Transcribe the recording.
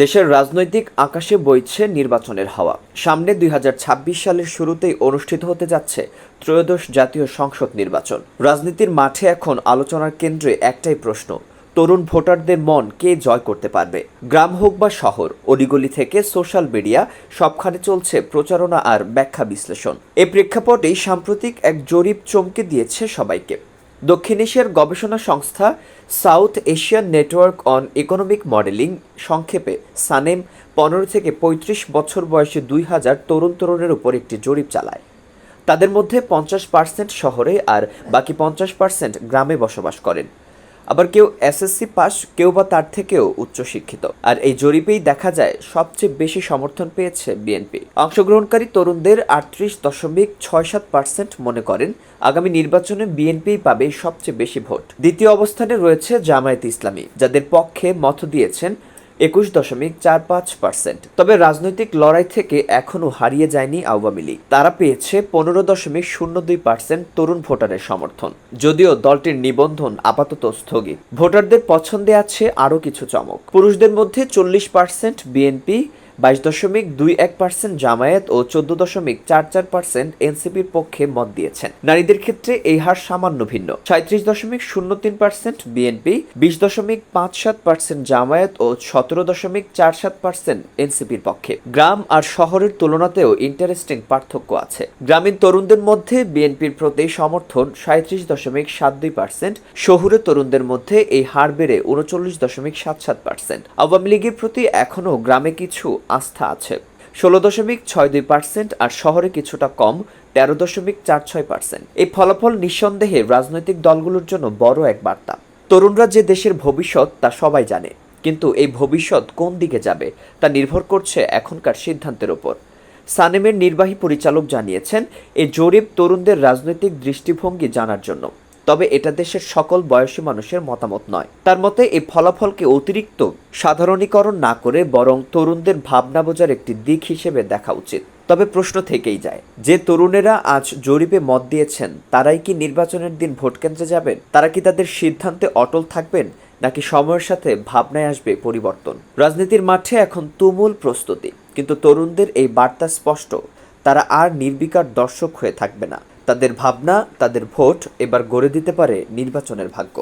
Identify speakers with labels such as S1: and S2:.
S1: দেশের রাজনৈতিক আকাশে বইছে নির্বাচনের হাওয়া। সামনে দুই হাজার ছাব্বিশ সালের শুরুতেই অনুষ্ঠিত হতে যাচ্ছে ত্রয়োদশ জাতীয় সংসদ নির্বাচন। রাজনীতির মাঠে এখন আলোচনার কেন্দ্রে একটাই প্রশ্ন, তরুণ ভোটারদের মন কে জয় করতে পারবে? গ্রাম হোক বা শহর, অলিগলি থেকে সোশ্যাল মিডিয়া, সবখানে চলছে প্রচারণা আর ব্যাখ্যা বিশ্লেষণ। এ প্রেক্ষাপটেই সাম্প্রতিক এক জরিপ চমকে দিয়েছে সবাইকে। দক্ষিণ এশিয়ার গবেষণা সংস্থা South Asian network on economic modelling সংক্ষেপে সানেম পনেরো থেকে পঁয়ত্রিশ বছর বয়সে দুই হাজার তরুণ তরুণের উপর একটি জরিপ চালায়। তাদের মধ্যে পঞ্চাশ পার্সেন্ট শহরে আর বাকি পঞ্চাশ পার্সেন্ট গ্রামে বসবাস করেন। আবার কেউ এসএসসি পাস, কেউ বা তার থেকেও উচ্চশিক্ষিত। আর এই জরিপেই দেখা যায়, সবচেয়ে বেশি সমর্থন পেয়েছে বিএনপি অংশগ্রহণকারী তরুণদের আটত্রিশ দশমিক ছয় সাত পার্সেন্ট মনে করেন, আগামী নির্বাচনে বিএনপি পাবে সবচেয়ে বেশি ভোট। দ্বিতীয় অবস্থানে রয়েছে জামায়াত ইসলামী, যাদের পক্ষে মত দিয়েছেন একুশ দশমিক চার পাঁচ পার্সেন্ট। তবে রাজনৈতিক লড়াই থেকে এখনও হারিয়ে যায়নি আওয়ামী লীগ। তারা পেয়েছে পনেরো দশমিক শূন্য দুই পার্সেন্ট তরুণ ভোটারের সমর্থন। যদিও দলটির নিবন্ধন আপাতত স্থগিত। ভোটারদের পছন্দে আছে আরও কিছু চমক। পুরুষদের মধ্যে চল্লিশ পার্সেন্ট বিএনপি বাইশ দশমিক দুই এক পার্সেন্ট জামায়াত ও চোদ্দ দশমিক চার চার পার্সেন্ট এনসিপির পক্ষে মত দিয়েছেন। নারীদের ক্ষেত্রে এই হার সামান্য ভিন্ন। সাঁত্রিশ দশমিক শূন্য তিন পার্সেন্ট বিএনপি, বিশ দশমিক পাঁচ সাত পার্সেন্ট জামায়াত ও সতেরো দশমিক চার সাত পার্সেন্ট এনসিপির পক্ষে। গ্রাম আর শহরের তুলনাতেও ইন্টারেস্টিং পার্থক্য আছে। গ্রামীণ তরুণদের মধ্যে বিএনপির প্রতি সমর্থন সাঁত্রিশ দশমিক সাত দুই পার্সেন্ট, শহুরে তরুণদের মধ্যে এই হার বেড়ে উনচল্লিশ দশমিক সাত সাত পার্সেন্ট। আওয়ামী লীগের প্রতি এখনও গ্রামে কিছু আস্থা আছে। ষোলো দশমিক ছয় দুই পার্সেন্ট আর শহরে কিছুটা কম, তেরো দশমিক চার ছয় পার্সেন্ট। এই ফলাফল নিঃসন্দেহে রাজনৈতিক দলগুলোর জন্য বড় এক বার্তা। তরুণরা যে দেশের ভবিষ্যৎ, তা সবাই জানে। কিন্তু এই ভবিষ্যৎ কোন দিকে যাবে, তা নির্ভর করছে এখনকার সিদ্ধান্তের ওপর। সানেমের নির্বাহী পরিচালক জানিয়েছেন এই জরিপ তরুণদের রাজনৈতিক দৃষ্টিভঙ্গি জানার জন্য। তবে এটা দেশের সকল বয়সী মানুষের মতামত নয়। তার মতে, এই ফলাফলকে অতিরিক্ত সাধারণীকরণ না করে বরং তরুণদের ভাবনা বোঝার একটি দিক হিসেবে দেখা উচিত। তবে প্রশ্ন থেকেই যায়, যে তরুণেরা আজ জরিপে মত দিয়েছেন, তারাই কি নির্বাচনের দিন ভোট কেন্দ্রে যাবেন? তারা কি তাদের সিদ্ধান্তে অটল থাকবেন, নাকি সময়ের সাথে ভাবনায় আসবে পরিবর্তন? রাজনীতির মাঠে এখন তুমুল প্রস্তুতি, কিন্তু তরুণদের এই বার্তা স্পষ্ট, তারা আর নির্বিকার দর্শক হয়ে থাকবে না। তাদের ভাবনা তাদের ভোট এবার গড়ে দিতে পারে নির্বাচনের ভাগ্য।